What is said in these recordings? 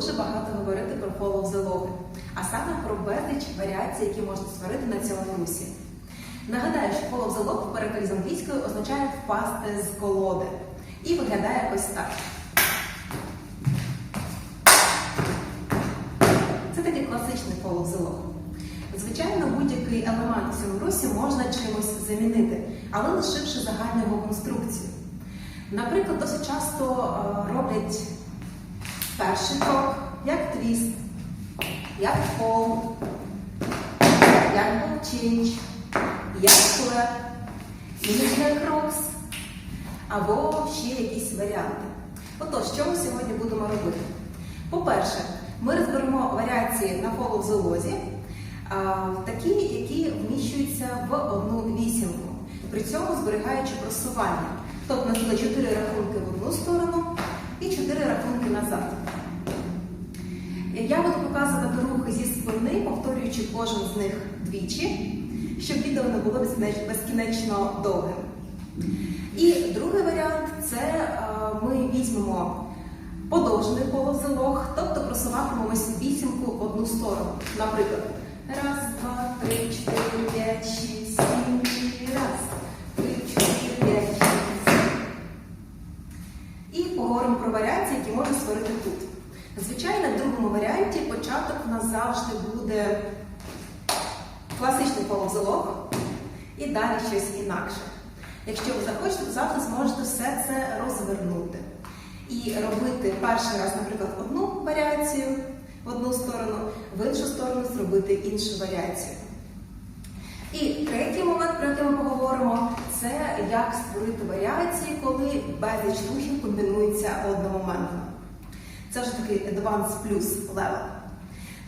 Дуже багато говорити про the log, а саме про безліч варіацій, які можна створити на цьому русі. Нагадаю, що follow the log в перекладі з англійської означає впасти з колоди. І виглядає ось так. Це такий класичний the log. Звичайно, будь-який елемент у цьому русі можна чимось замінити, але лишивши загальну його конструкцію. Наприклад, досить часто е, роблять перший крок, як твіст, як фол, як change, як флеп, іноді як або ще якісь варіанти. Отож, що ми сьогодні будемо робити? По-перше, ми розберемо варіації на follow the лозі, такі, які вміщуються в одну вісімку, при цьому зберігаючи просування. Тобто буде 4 рахунки в одну сторону і 4 рахунки назад. Я буду показувати рухи зі спини, повторюючи кожен з них двічі, щоб відео не було безкінечно довгим. І другий варіант це е, ми візьмемо подовжений полозилог, тобто просуватимемось вісімку в одну сторону. Наприклад, раз, два, три, чотири, п'ять, шість, сім, раз, три, чотири, п'ять, шість, сім. І поговоримо про варіації, які можна створити тут. Звичайно, в другому варіанті початок у нас завжди буде класичний полозилог і далі щось інакше. Якщо ви захочете, то завжди зможете все це розвернути. І робити перший раз, наприклад, одну варіацію в одну сторону, в іншу сторону зробити іншу варіацію. І третій момент, про який ми поговоримо, це як створити варіації, коли безліч рухів комбінуються одномоментно. Це вже такий Advanced Plus level.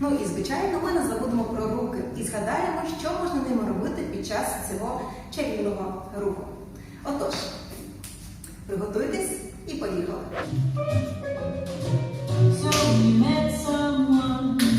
Ну і звичайно, ми не забудемо про руки і згадаємо, що можна ними робити під час цього чарівного руху. Отож, приготуйтесь і поїхали. So you met someone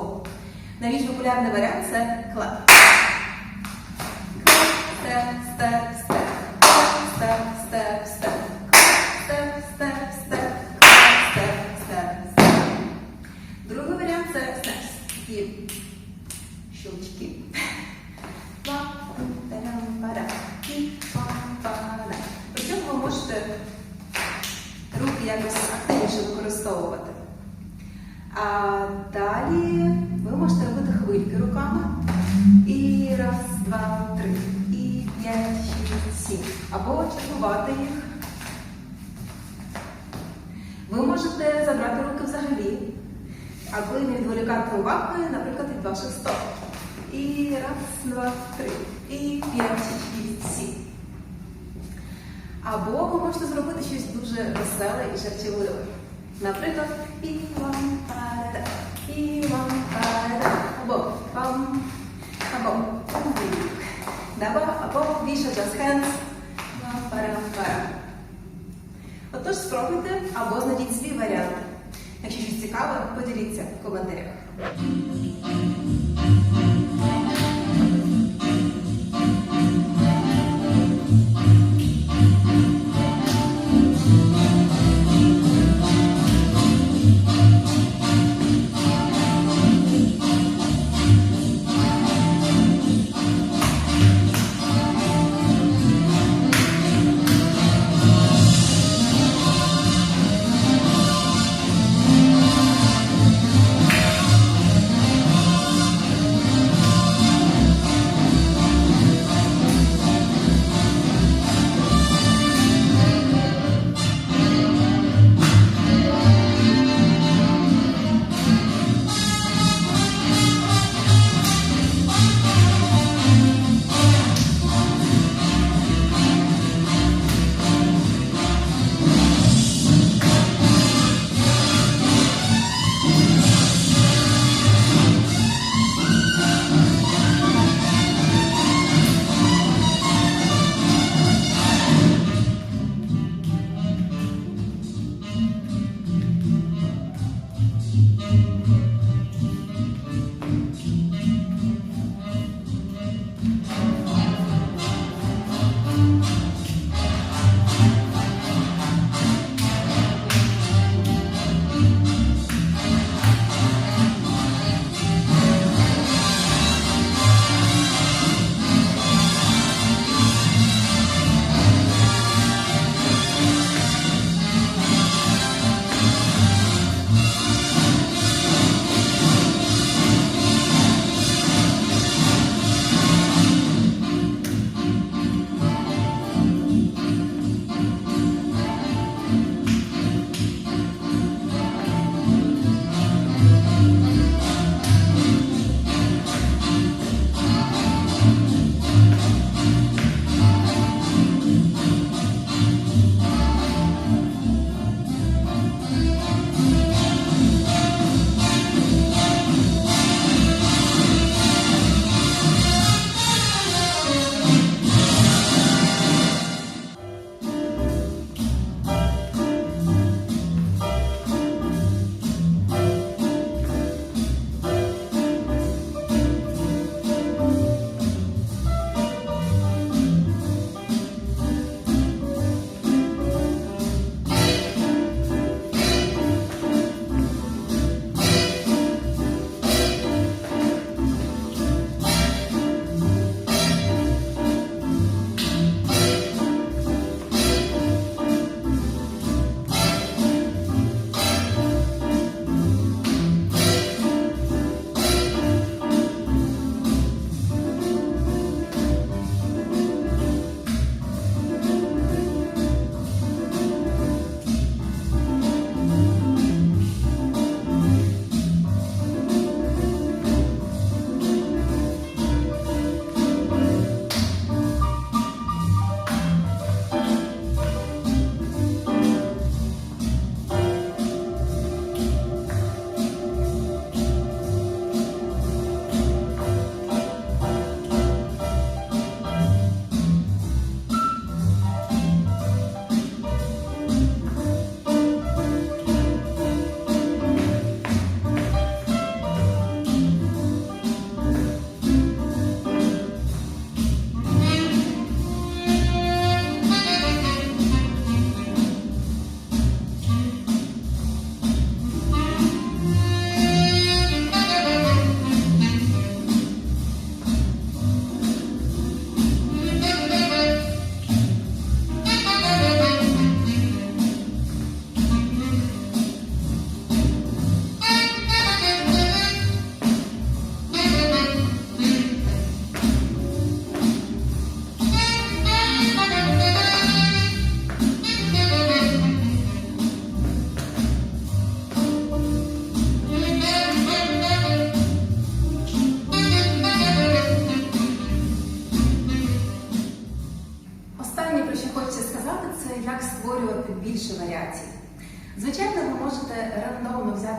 law. Найбільш популярний варіант це клеп. Степ, степ, степ, степ, степ, степ, степ, степ, степ, степ, степ, степ. Другий варіант це степс. Такі щелчки. При цьому ви можете руки якось активніше використовувати. А далі ви можете робити хвильки руками. І раз, два, три, і п'ять, шість, сім. Або чергувати їх. Ви можете забрати руки взагалі, аби не відволікати увагу, наприклад, від ваших стоп. І раз, два, три, і п'ять, шість, сім. Або ви можете зробити щось дуже веселе і жартівливе. Наприклад, або більше just hands. Отож, спробуйте або знайдіть свій варіант. Якщо щось цікаве, поділіться в коментарях.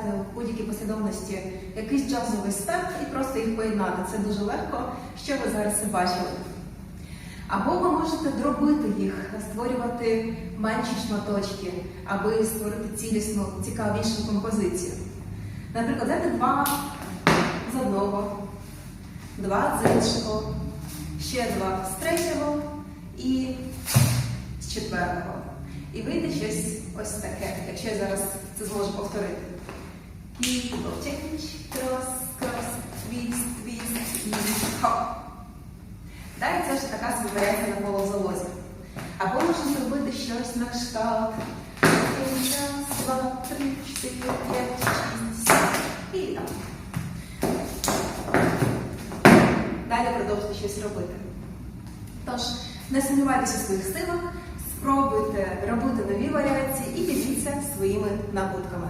Взяти будь-якій послідовності якийсь джазовий степ і просто їх поєднати. Це дуже легко, що ви зараз і бачили. Або ви можете дробити їх, створювати менші шматочки, аби створити цілісну, цікавішу композицію. Наприклад, взяти два з одного, два з іншого, ще два з третього і з четвертого. І вийде щось ось таке, якщо я зараз це зможу повторити. People change, cross, cross, twist, twist і хоп. Далі це ж така варіація на полозолозі. Або можна зробити щось на кшталт. Раз, два, три, чотири, п'ять, шість. І там. Далі продовжуйте щось робити. Тож, не сумнівайтеся у своїх силах, спробуйте робити нові варіації і діліться своїми набутками.